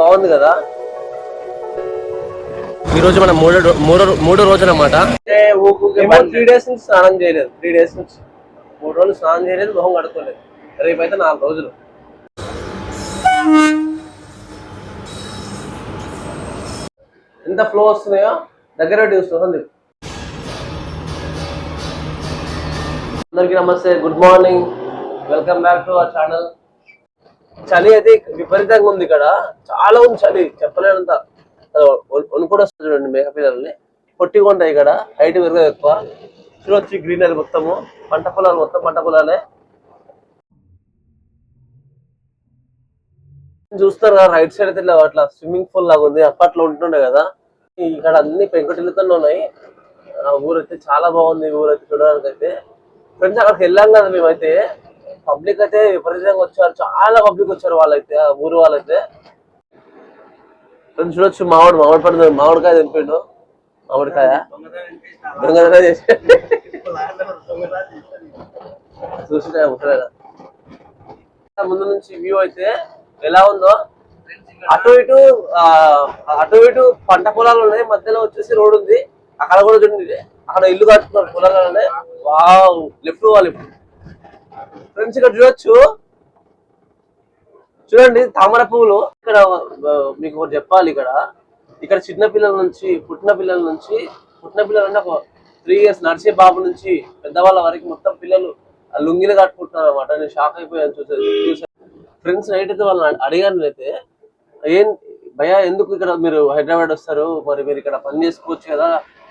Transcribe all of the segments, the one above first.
బాగుంది కదా. ఈ రోజు మన మూడో రో- మూడో మూడో రోజు అనమాట త్రీ డేస్ నుంచి స్నానం చేయలేదు. త్రీ డేస్ నుంచి. మూడు రోజులు స్నానం చేయలేదు మొహం కడుక్కోలేదు. రేపు అయితే నాలుగు రోజులు. ఎంత ఫ్లో వస్తున్నాయో? దగ్గర చూస్తుంది అందరికీ నమస్తే good morning welcome back to our channel చలి అయితే విపరీతంగా ఉంది ఇక్కడ. చాలా ఉంది చలి. చెప్పలేనంత. వణుకుడు వస్తుంది చూడండి మేక పిల్లల్ని. పొట్టిగా ఉంటాయి ఇక్కడ. హైట్ పెరుగుతుంది ఎక్కువ. వచ్చి గ్రీనరీ మొత్తము. పంట పొలాలు మొత్తం పంట పొలాలే. చూస్తారు కదా రైట్ సైడ్ అయితే అట్లా స్విమ్మింగ్ పూల్ లాగా ఉంది. అప్పట్లో ఉంటుండే కదా. ఇక్కడ అన్ని పెంకుటిల్లుతోనే ఉన్నాయి. ఊరైతే చాలా బాగుంది ఊరైతే చూడడానికి అయితే ఫ్రెండ్స్ అక్కడికి వెళ్ళాం కదా మేమైతే. పబ్లిక్ అయితే విపరీతంగా వచ్చారు. చాలా పబ్లిక్ వచ్చారు వాళ్ళైతే ఆ ఊరు వాళ్ళైతే. ఫ్రెండ్స్ చూడొచ్చు మామిడి మామిడి పండు మామిడికాయ తెంపిండు. మామిడికాయ. దొంగతనం చేసి. చూసినా ముందు నుంచి వ్యూ అయితే ఎలా ఉందో అటు ఇటు అటు ఇటు పంట పొలాలు ఉన్నాయి. మధ్యలో వచ్చేసి రోడ్ ఉంది. అక్కడ కూడా చూడండి. అక్కడ ఇల్లు కట్టుకున్నారు. ఉన్నాయి. వావ్ లెఫ్ట్ వాళ్ళు ఫ్రెండ్స్ ఇక్కడ చూడొచ్చు. చూడండి తామర పువ్వులు. ఇక్కడ మీకు ఒకటి చెప్పాలి ఇక్కడ. ఇక్కడ చిన్న పిల్లల నుంచి పుట్టిన పిల్లల నుంచి పుట్టిన పిల్లలు అంటే ఒక త్రీ ఇయర్స్ నడిచే బాబు నుంచి పెద్దవాళ్ళ వరకు మొత్తం పిల్లలు ఆ లుంగిలు కట్టుకుంటున్నారు అనమాట నేను షాక్ అయిపోయాను చూసే ఫ్రెండ్స్ నైట్ అయితే వాళ్ళని అడిగాను అయితే ఏం భయ ఎందుకు ఇక్కడ మీరు హైదరాబాద్ వస్తారు? మరి మీరు ఇక్కడ పని చేసుకోవచ్చు కదా.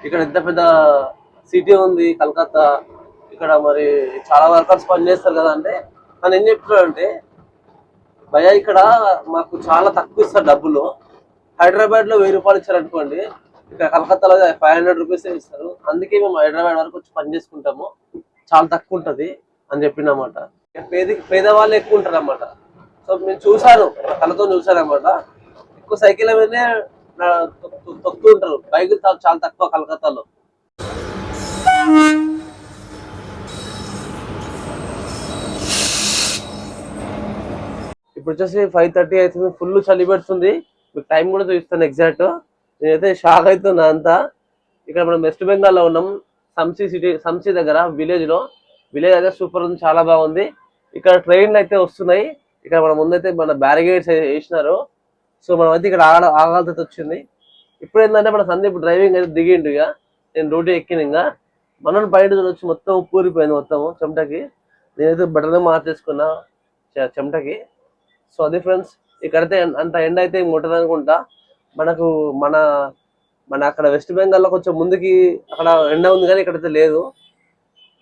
ఇక్కడ ఎంత పెద్ద సిటీ ఉంది కలకత్తా. ఇక్కడ మరి చాలా వర్కర్స్ పని చేస్తారు కదా అంటే తను ఏం చెప్తున్నాడు అంటే భయ ఇక్కడ మాకు చాలా తక్కువ ఇస్తారు డబ్బులు. హైదరాబాద్లో వెయ్యి రూపాయలు ఇచ్చారనుకోండి ఇక్కడ కలకత్తాలో ఫైవ్ హండ్రెడ్ రూపీస్ ఇస్తారు. అందుకే మేము హైదరాబాద్ వరకు వచ్చి పని చేసుకుంటాము. చాలా తక్కువ ఉంటది అని చెప్పిందన్నమాట పేద పేదవాళ్ళు ఎక్కువ ఉంటారు అన్నమాట సో నేను చూసాను కళ్ళతో చూసాను అనమాట ఎక్కువ సైకిల్ మీదనే తొక్కు- తొక్కుతూ ఉంటారు బైక్ చాలా తక్కువ కలకత్తాలో. ఇప్పుడు వచ్చేసి ఫైవ్ థర్టీ అవుతుంది ఫుల్ చలి పెడుతుంది. మీకు టైం కూడా చూపిస్తాను ఎగ్జాక్ట్ నేనైతే షాక్ అవుతున్నా అంతా. ఇక్కడ మనం వెస్ట్ బెంగాల్లో ఉన్నాం. సంసీ సిటీ సంసీ దగ్గర విలేజ్లో. విలేజ్ అయితే సూపర్ ఉంది చాలా బాగుంది. ఇక్కడ ట్రైన్లు అయితే వస్తున్నాయి. ఇక్కడ మన ముందైతే మన బ్యారిగేడ్స్ వేసినారు. సో మనం అయితే ఇక్కడ ఆగ ఆగాల్సి వచ్చింది. ఇప్పుడు ఏంటంటే మన సందీప్ డ్రైవింగ్ అయితే దిగిండు ఇక. నేను డ్యూటీ ఎక్కిన ఇంకా. మనం బయట వచ్చి మొత్తం ఊరిపోయింది మొత్తం చెమటకి. నేనైతే బట్టలు మార్చేసుకున్నా చెమటకి. సో అది ఫ్రెండ్స్ ఇక్కడైతే అంత ఎండ అయితే ముట్టదు అనుకుంటా. మనకు మన మన అక్కడ వెస్ట్ బెంగాల్లో కొంచెం ముందుకి అక్కడ ఎండ ఉంది కానీ ఇక్కడైతే లేదు.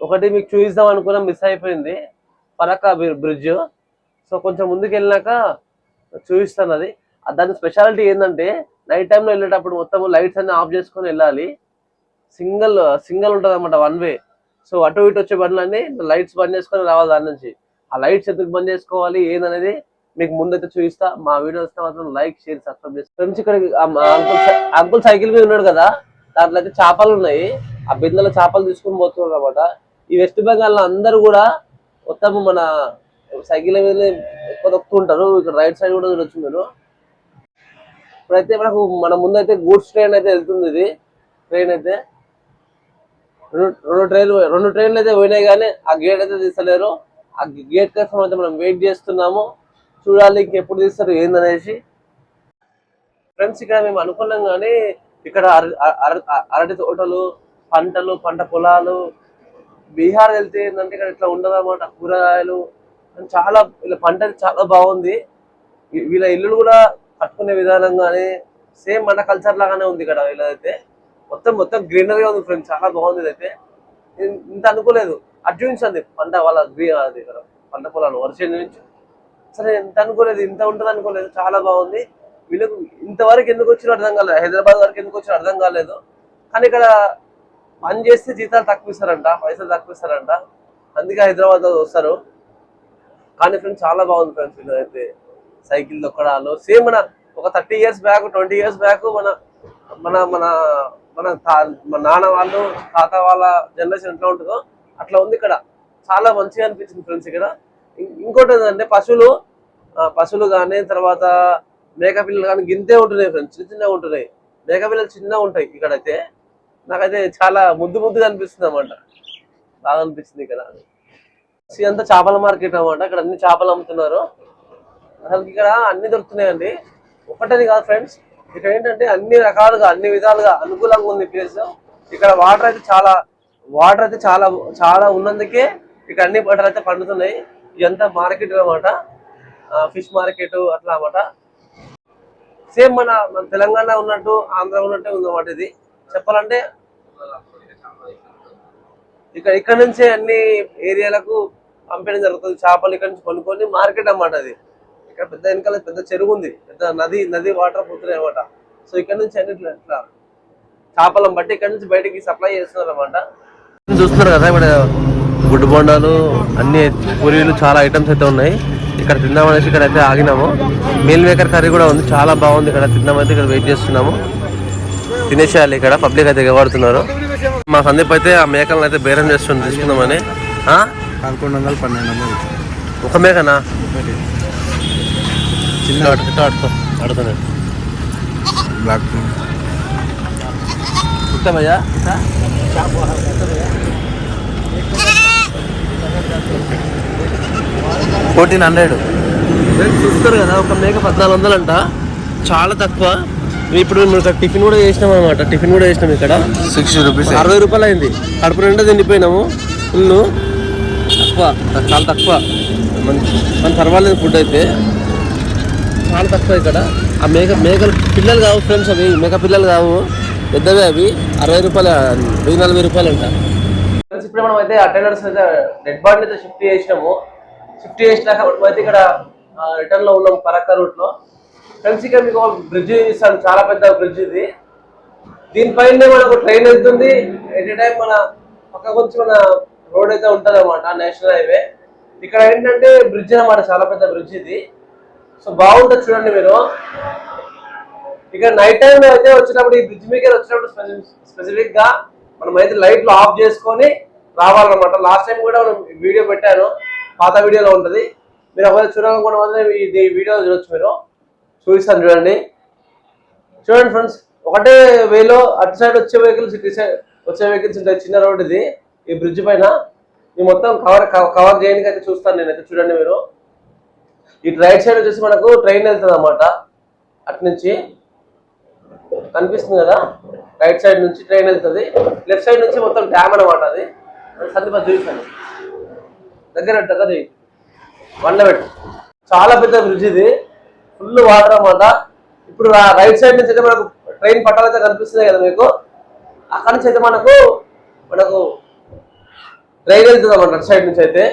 ఒకటి మీకు చూపిద్దాం అనుకున్నా మిస్ అయిపోయింది. పరక బ్రిడ్జ్. సో కొంచెం ముందుకు వెళ్ళినాక చూపిస్తాను అది. దాని స్పెషాలిటీ ఏంటంటే నైట్ టైంలో వెళ్ళేటప్పుడు మొత్తం లైట్స్ అన్ని ఆఫ్ చేసుకొని వెళ్ళాలి. సింగిల్ సింగిల్ ఉంటుంది అనమాట వన్ వే. సో అటు ఇటు వచ్చే బండ్లన్నీ లైట్స్ బంద్ చేసుకొని రావాలి దాని నుంచి. ఆ లైట్స్ ఎందుకు బంద్ చేసుకోవాలి ఏందనేది మీకు ముందైతే చూపిస్తా. మా వీడియో వస్తే మాత్రం లైక్ షేర్ సబ్స్క్రైబ్ చేసి ఫ్రెండ్స్ ఇక్కడ అంకుల్ అంకుల్ సైకిల్ మీద ఉన్నాడు కదా. దాంట్లో అయితే చేపలు ఉన్నాయి. ఆ బిందెలో చేపలు తీసుకొని పోతున్నారు అనమాట ఈ వెస్ట్ బెంగాల్ అందరూ కూడా మొత్తం మన సైకిల్ మీద ఎక్కువ తొక్కుతుంటారు. ఇక్కడ రైట్ సైడ్ కూడా చూడొచ్చు మీరు. ఇప్పుడైతే మనకు మన ముందైతే గూడ్స్ ట్రైన్ అయితే వెళ్తుంది ఇది. ట్రైన్ అయితే. రెండు రెండు ట్రైన్లు రెండు ట్రైన్లు అయితే పోయినాయి కానీ ఆ గేట్ అయితే తీసలేరు ఆ గేట్ కోసం అయితే మనం వెయిట్ చేస్తున్నాము. చూడాలి ఇంకెప్పుడు తీస్తారు ఏందనేసి. ఫ్రెండ్స్ ఇక్కడ మేము అనుకున్నాం కానీ ఇక్కడ అర- అర- అరటి తోటలు పంటలు పంట పొలాలు బీహార్ వెళ్తే ఏంటంటే ఇక్కడ ఇట్లా ఉండదన్నమాట కూరగాయలు. చాలా వీళ్ళ పంట చాలా బాగుంది. వీళ్ళ ఇల్లులు కూడా కట్టుకునే విధానం కానీ సేమ్ మన కల్చర్ లాగానే ఉంది ఇక్కడ వీళ్ళైతే మొత్తం మొత్తం గ్రీనరీగా ఉంది ఫ్రెండ్స్ చాలా బాగుంది ఇదైతే ఇంత అనుకోలేదు. అటు చూపించండి పంట వాళ్ళ గ్రీ అది ఇక్కడ పంట పొలాలు వర్షం నుంచి అసలు ఎంత అనుకోలేదు ఇంత ఉంటుంది అనుకోలేదు చాలా బాగుంది. వీళ్ళకు ఇంతవరకు ఎందుకు వచ్చినా అర్థం కాలేదు. హైదరాబాద్ వరకు ఎందుకు వచ్చినా అర్థం కాలేదు. కానీ ఇక్కడ పని చేస్తే జీతాలు తక్కువ ఇస్తారంట పైసలు తక్కువ ఇస్తారంట. అందుకే హైదరాబాద్ వస్తారు. కానీ ఫ్రెండ్స్ చాలా బాగుంది ఫ్రెండ్స్ అయితే. సైకిల్ దొక్కడాలు. సేమ్ మన ఒక thirty years back twenty years back మన మన మన మన మన నాన్న వాళ్ళు తాత వాళ్ళ జనరేషన్ ఎట్లా ఉంటుందో అట్లా ఉంది ఇక్కడ. చాలా మంచిగా అనిపించింది ఫ్రెండ్స్ ఇక్కడ. ఇంకోటి ఏంటంటే పశువులు పశువులు కానీ తర్వాత మేకపిల్లలు కానీ గింతే ఉంటున్నాయి ఫ్రెండ్స్ చిన్న చిన్నగా ఉంటున్నాయి. మేక పిల్లలు చిన్నగా ఉంటాయి ఇక్కడైతే. నాకైతే చాలా ముద్దు ముద్దుగా అనిపిస్తుంది అన్నమాట. బాగా అనిపిస్తుంది ఇక్కడ. అంతా చేపల మార్కెట్ అన్నమాట. ఇక్కడ అన్ని చేపలు అమ్ముతున్నారు. అసలు ఇక్కడ అన్ని దొరుకుతున్నాయండి. ఒకటని కాదు ఫ్రెండ్స్ ఇక్కడ ఏంటంటే అన్ని రకాలుగా అన్ని విధాలుగా అనుకూలంగా ఉంది ప్లేస్ ఇక్కడ వాటర్ అయితే చాలా వాటర్ అయితే చాలా చాలా ఉన్నందుకే ఇక్కడ అన్ని పంటలు అయితే పండుతున్నాయి. ఇదంతా మార్కెట్ అన్నమాట. ఫిష్ మార్కెట్ అట్లా అన్నమాట. సేమ్ మన మన తెలంగాణ ఉన్నట్టు ఆంధ్ర ఉన్నట్టే ఉంది అన్నమాట ఇది. చెప్పాలంటే ఇక్కడ ఇక్కడ నుంచే అన్ని ఏరియాలకు పంపించడం జరుగుతుంది. చేపలు ఇక్కడ నుంచి కొనుక్కొని మార్కెట్ అన్నమాట అది. ఇక్కడ పెద్ద వెనకాల పెద్ద చెరువు ఉంది. పెద్ద నది నది వాటర్ పోతున్నాయి అన్నమాట. సో ఇక్కడ నుంచి అన్ని ఇట్లా చేపలను బట్టి ఇక్కడ నుంచి బయటికి సప్లై చేస్తున్నారు అనమాట చూస్తున్నారు కదా ఇక్కడ గుడ్డు బొండాలు అన్ని పూరీలు చాలా ఐటమ్స్ అయితే ఉన్నాయి. ఇక్కడ తిందామనేసి ఇక్కడ అయితే ఆగినాము. మీల్ మేకర్ కర్రీ కూడా ఉంది. చాలా బాగుంది. ఇక్కడ తిందామైతే ఇక్కడ వెయిట్ చేస్తున్నాము. తినేసేయాలి ఇక్కడ. పబ్లిక్ అయితే ఎగబడుతున్నారు. మా సందీప్ అయితే ఆ మేకలను అయితే బేరం చేస్తుంది. తీసుకుందామని. ఆ? పదకొండు వందలు పన్నెండు వందలు. ఒక మేకనా? చిన్న ఆడుతున్నాడు కుట్టమయ్యా ఫోర్టీన్ హండ్రెడ్. చూస్తారు కదా ఒక మేక పద్నాలుగు వందలు అంట చాలా తక్కువ. ఇప్పుడు మేము టిఫిన్ కూడా చేసినాం అనమాట టిఫిన్ కూడా చేసినాం ఇక్కడ. సిక్స్టీ రూపీస్ అరవై రూపాయలు అయింది. కడుపు నిండా తిండిపోయినాము ఫుల్ తక్కువ. చాలా తక్కువ. మన మన పర్వాలేదు ఫుడ్ అయితే. చాలా తక్కువ ఇక్కడ. ఆ మేక మేకలు పిల్లలు కావు ఫ్రెండ్స్ అవి. మేక పిల్లలు కావు. పెద్దవి అవి. అరవై రూపాయలు వెయ్యి నలభై రూపాయలు అంట ఇప్పుడు మనం అయితే అటెండర్స్ అయితే డెడ్ బాడీ అయితే షిఫ్ట్ చేసినాము. షిఫ్ట్ చేసినాక మనం అయితే ఇక్కడ రిటర్న్లో ఉన్నాం పరక్క రూట్లో. ఫ్రెండ్స్ ఇక్కడ మీకు బ్రిడ్జ్ ఇస్తాను. చాలా పెద్ద బ్రిడ్జ్ ఇది. దీనిపైన మనకు ట్రైన్ వెళ్తుంది. ఎట్ టైం మన పక్క కొంచెం మన రోడ్ అయితే ఉంటుంది అనమాట నేషనల్ హైవే ఇక్కడ ఏంటంటే బ్రిడ్జ్ అనమాట చాలా పెద్ద బ్రిడ్జ్ ఇది. సో బాగుంటుంది చూడండి మీరు. ఇక్కడ నైట్ టైం అయితే వచ్చినప్పుడు ఈ బ్రిడ్జ్ మీద వచ్చినప్పుడు స్పెసిఫిక్గా మనం అయితే లైట్లు ఆఫ్ చేసుకొని రావాలన్నమాట. లాస్ట్ టైం కూడా మనం వీడియో పెట్టాను. పాత వీడియోలో ఉంటుంది. మీరు ఒకవేళ చూడాలనుకున్న వీడియో చూడొచ్చు మీరు. చూపిస్తాను చూడండి. చూడండి ఫ్రెండ్స్ ఒకటే వేలో అటు సైడ్ వచ్చే వెహికల్స్ ఇటు సైడ్ వచ్చే వెహికల్స్ ఉంటాయి. చిన్న రోడ్ ఇది. ఈ బ్రిడ్జ్ పైన. ఈ మొత్తం కవర్ కవర్ చేయడానికి అయితే చూస్తాను నేనైతే. చూడండి మీరు. ఇటు రైట్ సైడ్ వచ్చేసి మనకు ట్రైన్ వెళ్తుంది అనమాట అటు నుంచి. కనిపిస్తుంది కదా? రైట్ సైడ్ నుంచి ట్రైన్ వెళ్తుంది. లెఫ్ట్ సైడ్ నుంచి మొత్తం డ్యామ్ అనమాట అది. సందీప చూపిస్తాను. దగ్గర పెట్టు, దగ్గర చెయ్యి. చాలా పెద్ద బ్రిడ్జ్ ఇది. ఫుల్ వాటర్ అన్నమాట. ఇప్పుడు రైట్ సైడ్ నుంచి అయితే మనకు ట్రైన్ పట్టాలైతే కనిపిస్తుంది కదా మీకు. అక్కడి నుంచి అయితే మనకు మనకు ట్రైన్ వెళ్తుంది అన్నమాట సైడ్ నుంచి అయితే.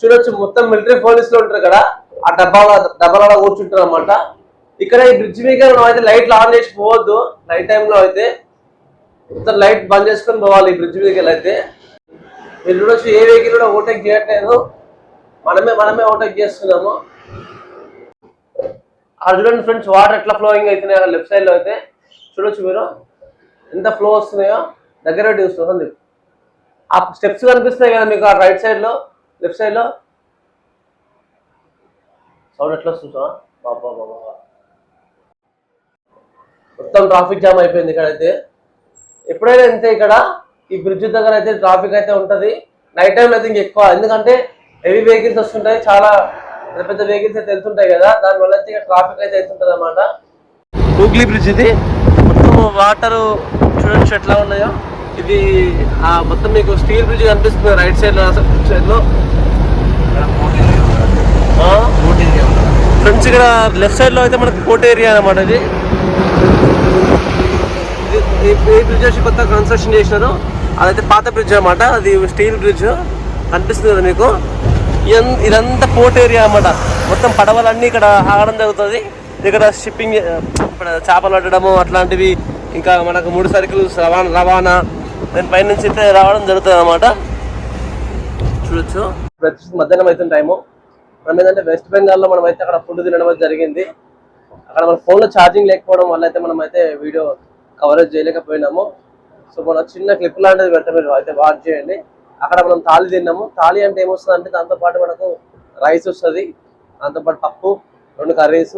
చూడొచ్చు మొత్తం మిలిటరీ పోలీసులు ఉంటారు ఇక్కడ ఆ డబ్బాల డబ్బాలలో కూర్చుంటారు అనమాట ఇక్కడ ఈ బ్రిడ్జ్ మీద మనం అయితే లైట్లు ఆన్ చేసి పోవద్దు. నైట్ టైంలో అయితే. మొత్తం లైట్ బంద్ చేసుకొని పోవాలి ఈ బ్రిడ్జ్ మీదకి అయితే మీరు చూడొచ్చు ఏ వెహికల్ కూడా ఓవర్టేక్ చేయట్లేదు. మనమే మనమే ఓవర్టేక్ చేస్తున్నాము. అక్కడ చూడండి ఫ్రెండ్స్ వాటర్ ఎట్లా ఫ్లోయింగ్ అవుతున్నాయో లెఫ్ట్ సైడ్లో అయితే చూడొచ్చు మీరు. ఎంత ఫ్లో వస్తున్నాయో. దగ్గర పెట్టి చూస్తుంది ఆ స్టెప్స్ కనిపిస్తున్నాయి కదా మీకు ఆ రైట్ సైడ్లో లెఫ్ట్ సైడ్లో సౌండ్ ఎట్లా వస్తుంది బాబా బాబా మొత్తం ట్రాఫిక్ జామ్ అయిపోయింది ఇక్కడైతే. ఎప్పుడైనా ఇంతే ఇక్కడ ఈ బ్రిడ్జ్ దగ్గర అయితే ట్రాఫిక్ అయితే ఉంటది. నైట్ టైం అయితే ఎక్కువ. ఎందుకంటే హెవీ వెహికల్స్ వస్తుంటాయి. చాలా పెద్ద పెద్ద వెహికల్స్ అయితే వెళ్తుంటాయి కదా. దాని వల్ల అయితే ట్రాఫిక్ అయితే వెళ్తుంటుంది అనమాట హూగ్లీ బ్రిడ్జ్ ఇది. మొత్తం వాటర్ చూడండి ఎట్లా ఉన్నాయో. ఇది ఆ మొత్తం మీకు స్టీల్ బ్రిడ్జ్ కనిపిస్తుంది రైట్ సైడ్లో సైడ్లో. ఫ్రెండ్స్ ఇక్కడ లెఫ్ట్ సైడ్లో అయితే మనకి కోట్ ఏరియా అనమాట ఇది. ఈ బ్రిడ్జ్ వచ్చి కొత్త కన్స్ట్రక్షన్ చేసినారు. అదైతే పాత బ్రిడ్జ్ అనమాట అది స్టీల్ బ్రిడ్జ్ కనిపిస్తుంది కదా మీకు? ఇదంతా పోర్ట్ ఏరియా అన్నమాట. మొత్తం పడవలన్నీ ఇక్కడ ఆగడం జరుగుతుంది. ఇక్కడ షిప్పింగ్ చేపలు పట్టడము అట్లాంటివి ఇంకా మనకు మూడు సరుకులు రవాణా రవాణా దాని పైన నుంచి అయితే రావడం జరుగుతుంది అన్నమాట. చూడొచ్చు. మధ్యాహ్నం అవుతుంది టైము మనం ఏంటంటే వెస్ట్ బెంగాల్లో మనం అయితే అక్కడ ఫుడ్ తినడం అయితే జరిగింది. అక్కడ మన ఫోన్లో ఛార్జింగ్ లేకపోవడం వల్ల అయితే మనం అయితే వీడియో కవరేజ్ చేయలేకపోయినాము. సో మన చిన్న క్లిప్ లాంటిది పెడితే మీరు అయితే వాచ్ చేయండి. అక్కడ మనం తాళి తిన్నాము. తాళి అంటే ఏమొస్తుంది అంటే దాంతోపాటు మనకు రైస్ వస్తుంది. దాంతోపాటు పప్పు రెండు కర్రీస్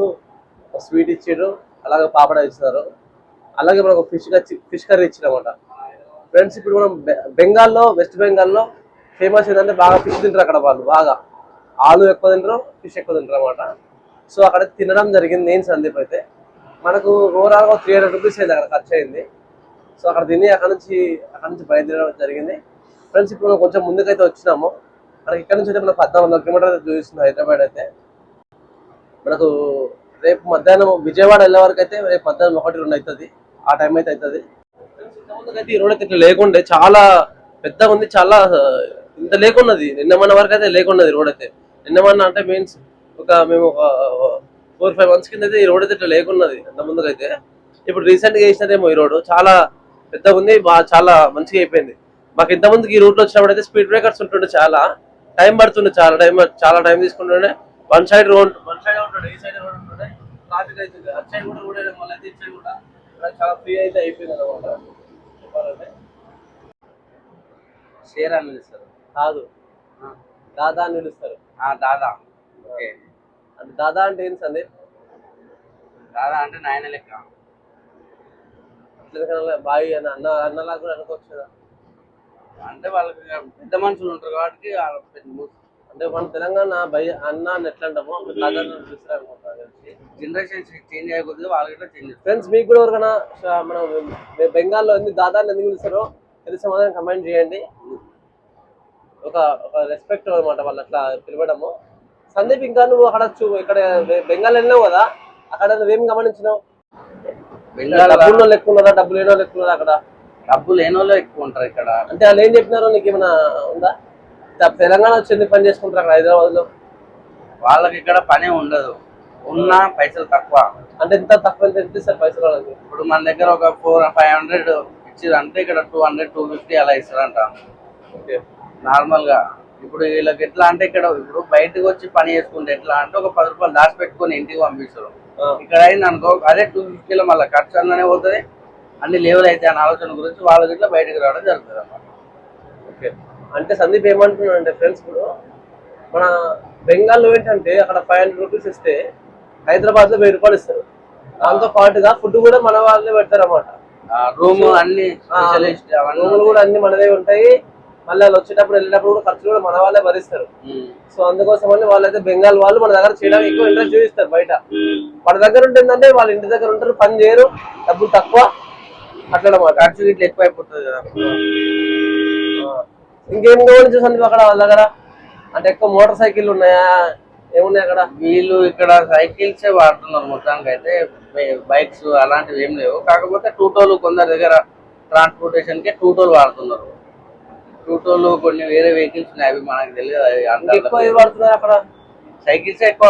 స్వీట్ ఇచ్చారు అలాగే పాపడ ఇచ్చినారు. అలాగే మనకు ఫిష్ ఫిష్ కర్రీ ఇచ్చినమాట ఫ్రెండ్స్ ఇప్పుడు మనం బె- బెంగాల్లో వెస్ట్ బెంగాల్లో ఫేమస్ ఏంటంటే బాగా ఫిష్ తింటారు అక్కడ వాళ్ళు. బాగా. ఆలు ఎక్కువ తింటారు ఫిష్ ఎక్కువ తింటారు అనమాట సో అక్కడ తినడం జరిగింది. నేను సందీప్ అయితే. మనకు ఓవరాల్గా త్రీ హండ్రెడ్ రూపీస్ అయింది అక్కడ ఖర్చు అయింది సో అక్కడ తిని అక్కడ నుంచి అక్కడ నుంచి బయలుదేరడం జరిగింది. ఫ్రెండ్స్ ఇప్పుడు మనం కొంచెం ముందుకైతే వచ్చినాము. మనకి ఇక్కడ నుంచి అయితే మనం పద్నాలుగు వందల కిలోమీటర్ అయితే చూపిస్తుంది హైదరాబాద్ అయితే. మనకు రేపు మధ్యాహ్నం విజయవాడ వెళ్ళే వరకు అయితే రేపు మధ్యాహ్నం ఒకటి రెండు అవుతుంది. ఆ టైం అయితే అవుతుంది. అయితే ఈ రోడ్ అయితే ఇట్లా లేకుండే చాలా పెద్దగా ఉంది చాలా ఇంత లేకున్నది. నిన్న మన వరకు అయితే లేకున్నది రోడ్ అయితే. నిన్న మన అంటే మీన్స్ ఒక మేము ఒక ఫోర్ ఫైవ్ మంత్స్ కింద అయితే ఈ రోడ్ అయితే ఇట్లా లేకున్నది అంత ముందుకైతే. ఇప్పుడు రీసెంట్గా వేసినారేమో ఈ రోడ్. చాలా పెద్దగా ఉంది బాగా చాలా మంచిగా అయిపోయింది. మాకు ఇంత ముందుకి ఈ రూట్లో వచ్చినప్పుడు అయితే స్పీడ్ బ్రేకర్స్ ఉంటుండే చాలా. టైం పడుతుండే చాలా టైం చాలా time తీసుకుంటుండే. One side road one side ఉంటుండే ఈ సైడ్ రోడ్ ఉంటుండే. ట్రాఫిక్ అవుతుంది అటు సైడ్ కూడా రోడ్ మళ్ళీ ఇటు సైడ్ కూడా చాలా ఫ్రీ అయితే అయిపోయింది అనమాట చెప్పాలంటే. షేర్ అని పిలుస్తారు. కాదు. దాదా అని పిలుస్తారు. దాదా. ఓకే. అంటే దాదా అంటే ఏంటి సందీప్? దాదా అంటే నాయన లెక్క. అట్లా బాయ్ అని అన్న అన్నలాగా కూడా అనుకోవచ్చు కదా. అంటే వాళ్ళకి పెద్ద మనుషులు ఉంటారు కాబట్టి అంటే మన తెలంగాణ భయ అన్న అని ఎట్లా అంటామో తెలిసి జనరేషన్ చేంజ్ కొద్దిగా వాళ్ళకి చేంజ్ ఫ్రెండ్స్ మీకు కూడా ఎవరికైనా మనం బెంగాల్లో ఎందుకు దాదా అని ఎందుకు పిలుస్తారో తెలిసిన మాత్రం కమెంట్ చేయండి. ఒక ఒక రెస్పెక్ట్ అనమాట వాళ్ళు అట్లా పిలవడము. సందీప్ ఇంకా నువ్వు అక్కడ చూ ఇక్కడ బెంగాల్ వెళ్ళినావు కదా అక్కడ నువ్వేం గమనించినావు? డబ్బుల్లో లెక్క ఉన్నదా? డబ్బు లేనో లెక్క ఉన్నదా అక్కడ? డబ్బు లేని వాళ్ళు ఎక్కువ ఉంటారు ఇక్కడ. అంటే వాళ్ళు ఏం చెప్పినారో? నీకు ఏమైనా ఉందా తెలంగాణ వచ్చి ఎందుకు పని చేసుకుంటారు అక్కడ హైదరాబాద్లో వాళ్ళకి ఇక్కడ పనే ఉండదు. ఉన్న పైసలు తక్కువ. అంటే ఎంత తక్కువ ఎంత ఇస్తారు పైసలు వాళ్ళకి? ఇప్పుడు మన దగ్గర ఒక ఫోర్ ఫైవ్ హండ్రెడ్ ఇచ్చారు అంటే ఇక్కడ టూ హండ్రెడ్ టూ ఫిఫ్టీ అలా ఇస్తారంట. నార్మల్గా ఇప్పుడు వీళ్ళకి ఎట్లా అంటే ఇక్కడ ఇప్పుడు బయటకు వచ్చి పని చేసుకుంటే ఎట్లా? అంటే ఒక పది రూపాయలు దాచి పెట్టుకొని ఇంటికి పంపిస్తారు. ఇక్కడ అయింది అనుకో అదే టూ ఫిఫ్టీలో మళ్ళీ ఖర్చు అన్ననే పోతుంది. అన్ని లేవల్ అయితే అనే ఆలోచన గురించి వాళ్ళకి ఇట్లా బయటకు రావడం జరుగుతుంది అన్నమాట ఓకే. అంటే సందీప్ ఏమంటున్నాడు అంటే ఫ్రెండ్స్ ఇప్పుడు మన బెంగాల్లో ఏంటంటే అక్కడ ఫైవ్ హండ్రెడ్ రూపీస్ ఇస్తే హైదరాబాద్లో వెయ్యి రూపాయలు ఇస్తారు. దాంతో పాటుగా ఫుడ్ కూడా మన వాళ్ళే పెడతారు అన్నమాట రూమ్ అన్ని రూములు కూడా అన్ని మనవే ఉంటాయి. మళ్ళీ వాళ్ళు వచ్చేటప్పుడు వెళ్ళేటప్పుడు కూడా ఖర్చులు కూడా మన వాళ్ళే భరిస్తారు. సో అందుకోసం అని వాళ్ళైతే బెంగాల్ వాళ్ళు మన దగ్గర చేయడానికి ఎక్కువ ఇంట్రెస్ట్ చూపిస్తారు బయట. వాళ్ళ దగ్గర ఉంటుందంటే వాళ్ళ ఇంటి దగ్గర ఉంటారు పని చేయరు డబ్బులు తక్కువ. అట్లా ఖర్చు గిట్ల ఎక్కువ అయిపోతుంది కదా. ఇంకేం కావాలి చూసాను అక్కడ వాళ్ళ దగ్గర? అంటే ఎక్కువ మోటార్ సైకిల్ ఉన్నాయా? ఏమున్నాయి అక్కడ? వీళ్ళు ఇక్కడ సైకిల్స్ వాడుతున్నారు మొత్తానికి అయితే బైక్స్ అలాంటివి ఏం లేవు. కాకపోతే టూటోలు కొందరి దగ్గర ట్రాన్స్పోర్టేషన్కి టూటోలు వాడుతున్నారు. టూటోలు కొన్ని వేరే వెహికల్స్ ఉన్నాయి. అవి మనకు తెలియదు. ఎక్కువ ఏవి వాడుతున్నారు అక్కడ? సైకిల్స్ ఎక్కువ.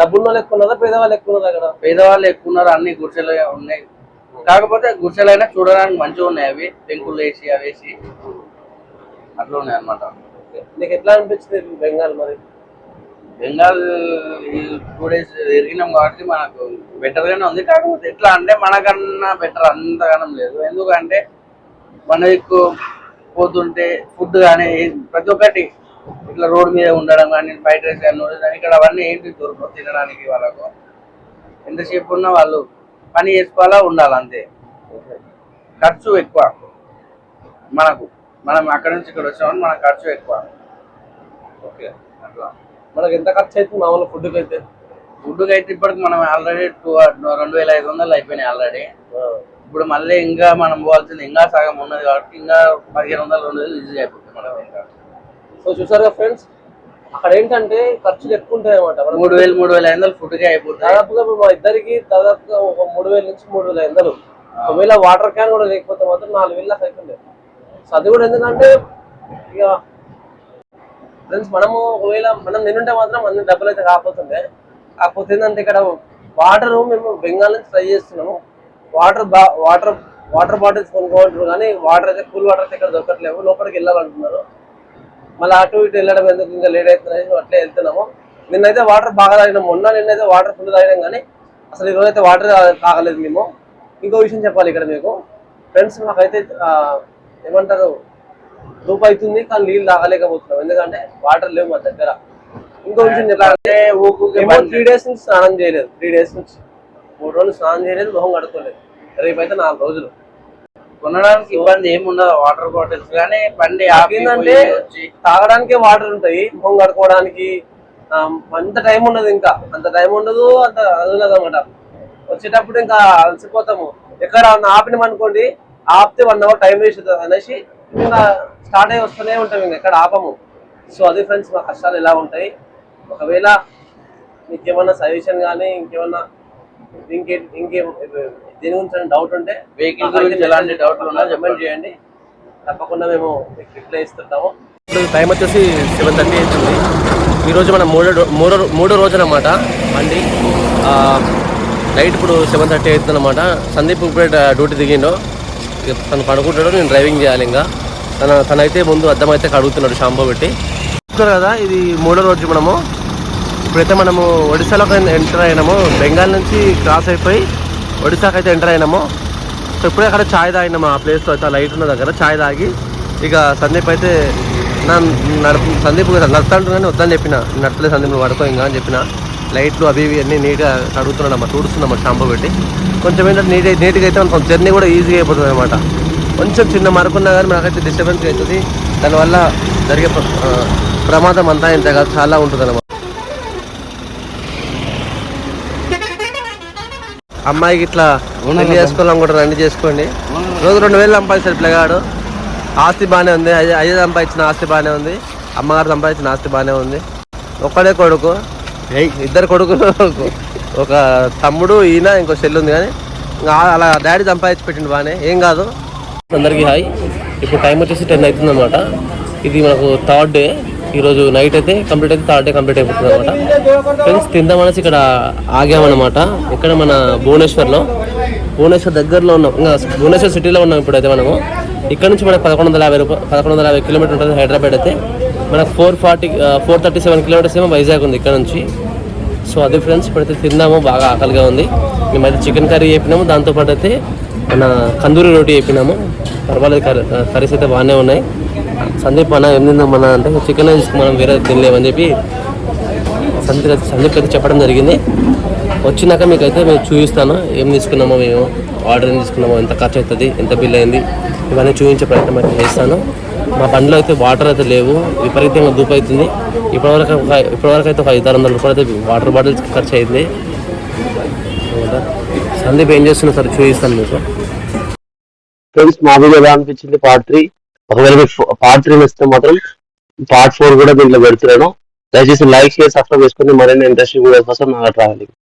డబ్బున్న వాళ్ళు ఎక్కువ ఉన్నదా? పేదవాళ్ళు ఎక్కువ ఉన్నదా అక్కడ? పేదవాళ్ళు ఎక్కువ ఉన్నారు. అన్ని గుడిసెలు ఉన్నాయి. కాకపోతే గుడిసెలైనా చూడడానికి మంచిగా ఉన్నాయి అవి. పెంకులు వేసి అవి వేసి. అట్లా ఉన్నాయి అనమాట నీకు ఎట్లా అనిపించింది బెంగాల్ మరి? బెంగాల్ టూ డేస్ తిరిగినాం కాబట్టి మనకు బెటర్ గానే ఉంది. కాకపోతే ఎట్లా అంటే మనకన్నా బెటర్ అంతగానం లేదు. ఎందుకంటే మనకు పోతుంటే ఫుడ్ కానీ ప్రతి ఒక్కటి ఇట్లా రోడ్ మీద ఉండడం కానీ ఫ్రైడ్ రైస్ కానీ నూడిల్స్ కానీ ఇక్కడ అవన్నీ ఏంటి దొరకవు తినడానికి వాళ్ళకు? ఎంతసేపు ఉన్నా వాళ్ళు పని చేసుకోవాలా ఉండాలి అంతే. ఖర్చు ఎక్కువ. మనకు. మనం అక్కడ నుంచి ఇక్కడ వచ్చామని మన ఖర్చు ఎక్కువ. ఓకే. అట్లా. మనకి ఎంత ఖర్చు అవుతుంది మామూలు ఫుడ్కి అయితే? ఫుడ్కి అయితే ఇప్పటికి మనం ఆల్రెడీ టూ రెండు వేల ఐదు వందలు అయిపోయినాయి ఆల్రెడీ ఇప్పుడు మళ్ళీ ఇంకా మనం పోవాల్సింది ఇంకా సగం ఉన్నది కాబట్టి ఇంకా పదిహేను వందలు రెండు వేలు ఈజీ అయిపోతుంది మనం ఇంకా. సో చూసారుగా ఫ్రెండ్స్ అక్కడ ఏంటంటే ఖర్చులు ఎక్కువ ఉంటాయి అనమాట మూడు వేలు మూడు వేల ఐదు వందలు ఫుడ్కే అయిపోతాయి. దాదాపుగా మా ఇద్దరికి దాదాపుగా ఒక మూడు వేల నుంచి మూడు వేల ఐదు ఒకవేళ వాటర్ క్యాన్ కూడా లేకపోతే మాత్రం నాలుగు వేల అవుతుంది సో అది కూడా ఎందుకంటే ఇక ఫ్రెండ్స్ మనము ఒకవేళ మనం తినుంటే మాత్రం అన్ని డబ్బులు అయితే కాకపోతుండే. కాకపోతే ఏంటంటే ఇక్కడ వాటర్ మేము బెంగాల్ నుంచి ట్రై చేస్తున్నాము. వాటర్ బా వాటర్ వాటర్ బాటిల్స్ కొనుక్కోంటారు కానీ వాటర్ అయితే కూల్ వాటర్ అయితే ఇక్కడ దొరకట్లేవు. లోపలికి వెళ్ళాలంటున్నారు మళ్ళీ అటు ఇటు వెళ్ళడం ఎందుకు? ఇంకా లేట్ అవుతుంది అట్లే వెళ్తున్నాము. నిన్నైతే వాటర్ బాగా తాగినాం. మొన్న నిన్నైతే వాటర్ ఫుల్ తాగినాం కానీ అసలు ఈ రోజైతే వాటర్ తాగలేదు మేము. ఇంకో విషయం చెప్పాలి ఇక్కడ మీకు. ఫ్రెండ్స్ మాకైతే ఏమంటారు రూపాయి అవుతుంది కానీ నీళ్ళు తాగలేకపోతున్నాం. ఎందుకంటే వాటర్ లేవు మా దగ్గర. ఇంకో విషయం చెప్పాలంటే త్రీ డేస్ నుంచి స్నానం చేయలేదు. త్రీ డేస్ నుంచి. మూడు రోజులు స్నానం చేయలేదు మొహం కడుక్కోలేదు. రేపైతే నాలుగు రోజులు. కొనడానికి ఇబ్బంది ఏమి ఉండదు వాటర్ బాటిల్స్ కానీ బండి ఆపి ఏంటంటే పోయి వచ్చి తాగడానికే వాటర్ ఉంటాయి మొహం కడుక్కోవడానికి. అంత టైం ఉండదు ఇంకా. అంత టైం ఉండదు అంత అది ఉండదు అనమాట వచ్చేటప్పుడు ఇంకా అలసిపోతాము. ఎక్కడ ఆపినాం అనుకోండి ఆపితే వన్ అవర్ టైం వేస్ట్ అనేసి ఇంకా స్టార్ట్ అయ్యి వస్తూనే ఉంటాం ఇంకా ఎక్కడ ఆపము. సో అది ఫ్రెండ్స్ మా కష్టాలు ఎలా ఉంటాయి? ఒకవేళ మీకేమన్నా సజెషన్ కానీ ఇంకేమన్నా ఇంకే ఇంకేం దీని గురించి డౌట్ ఉంటే Vehicle గురించి ఎలాంటి doubt లు ఉన్నా కమెంట్ చేయండి. తప్పకుండా మేము రిప్లై ఇస్తుంటాము. ఇప్పుడు టైం వచ్చేసి సెవెన్ థర్టీ అవుతుంది. ఈరోజు మనం మూడో మూడో మూడో రోజు అనమాట బండి నైట్ ఇప్పుడు సెవెన్ థర్టీ అవుతుంది అనమాట సందీప్ ఇప్పుడే డ్యూటీ దిగిండు. తను పడుకుంటాడు నేను డ్రైవింగ్ చేయాలి ఇంకా. తన తనైతే ముందు అద్దం అయితే కడుగుతున్నాడు షాంపూ పెట్టి. చూస్తారు కదా ఇది మూడో రోజు మనము. ఇప్పుడైతే మనము ఒడిశాలోకి ఎంటర్ అయినాము. బెంగాల్ నుంచి క్రాస్ అయిపోయి ఒడిశాకి అయితే ఎంటర్ అయినాము. సో ఇప్పుడే అక్కడ ఛాయ్ తాగినాము. ఆ ప్లేస్లో అయితే లైట్ ఉన్న దగ్గర ఛాయ్ తాగి ఇక సందీప్ అయితే నా నడుపు సందీప్ నడుపుతా కానీ వద్దని చెప్పిన. నడతలే సందీప్ పడుకో ఇంకా అని చెప్పిన. లైట్లు అవి ఇవి అన్నీ నీట్గా కడుగుతున్నాడు కడుగుతున్నాం తుడుస్తున్నాం షాంపూ పెట్టి. కొంచెం ఏంటంటే నీట్ నీట్గా అయితే మనకు జర్నీ కూడా ఈజీగా అయిపోతుంది అనమాట కొంచెం చిన్న మరకున్నా కానీ మనకైతే డిస్టర్బెన్స్ అవుతుంది. దానివల్ల జరిగే ప్రమాదం అంతా ఇంత కాదు చాలా ఉంటుంది అనమాట అమ్మాయికి ఇట్లా పెళ్ళి చేసుకోవాలనుకుంటారు అన్ని చేసుకోండి. రోజు రెండు వేలు సంపాదిస్తాడు పిల్లగాడు. ఆస్తి బాగానే ఉంది. అయ్య అయ్య సంపాదించిన ఆస్తి బాగానే ఉంది. అమ్మగారు సంపాదించిన ఆస్తి బాగానే ఉంది. ఒక్కడే కొడుకు. ఇద్దరు కొడుకులు. ఒక తమ్ముడు ఈయన ఇంకో చెల్లి ఉంది కానీ. అలా డాడీ సంపాదించి పెట్టిండు బాగానే ఏం కాదు. అందరికీ హాయ్. ఇప్పుడు టైం వచ్చేసి టెన్ అవుతుంది అనమాట ఇది మనకు థర్డ్ డే. ఈరోజు నైట్ అయితే కంప్లీట్ అయితే థర్డ్ డే కంప్లీట్ అయిపోతుంది అనమాట ఫ్రెండ్స్ తిందామనేసి ఇక్కడ ఆగామన్నమాట. ఇక్కడ మన భువనేశ్వర్లో. భువనేశ్వర్ దగ్గరలో ఉన్నాం. ఇంకా భువనేశ్వర్ సిటీలో ఉన్నాం ఇప్పుడైతే మనము. ఇక్కడ నుంచి మనకు పదకొండు వందల యాభై రూపాయలు పదకొండు వందల యాభై కిలోమీటర్ ఉంటుంది హైదరాబాద్ అయితే. మనకు four forty four thirty seven kilometres ఏమో వైజాగ్ ఉంది ఇక్కడ నుంచి. సో అది ఫ్రెండ్స్ ఇప్పుడైతే తిందాము. బాగా ఆకలిగా ఉంది. మేమైతే చికెన్ కర్రీ చెప్పినాము. దాంతోపాటు అయితే మన కందూరి రోటీ చెప్పినాము. పర్వాలేదు కర్రీ కర్రీస్ అయితే బాగానే ఉన్నాయి. సందీప్ మన ఏం తిందాం మన అంటే చికెన్ మనం వేరే తినలేమని చెప్పి సందీప్ సందీప్ అయితే చెప్పడం జరిగింది. వచ్చినాక మీకు అయితే మేము చూపిస్తాను ఏం తీసుకున్నామో మేము ఆర్డర్ ఏం తీసుకున్నామో ఎంత ఖర్చు అవుతుంది ఎంత బిల్ అయింది ఇవన్నీ చూపించే ప్రయత్నం అయితే చేస్తాను. మా బండిలో అయితే వాటర్ అయితే లేవు విపరీతంగా దూపు అవుతుంది. ఇప్పటివరకు ఒక ఇప్పటివరకు అయితే ఒక ఐదు ఆరు వందల రూపాయలు అయితే వాటర్ బాటిల్స్ ఖర్చు అయింది. సందీప్ ఏం చేస్తున్నా సరే చూపిస్తాను మీకు. ఫ్రెండ్స్ మా వీడియో ఎలా అనిపించింది పార్ట్ త్రీ ఒకవేళ మీకు పార్ట్ త్రీ నచ్చితే మాత్రం పార్ట్ ఫోర్ కూడా దీంట్లో పెడుతున్నాను. దయచేసి లైక్ షేర్ సబ్స్క్రైబ్ చేసుకుని మరిన్ని ఇంట్రెస్టింగ్ వీడియోస్ కోసం నాకు రావాలి.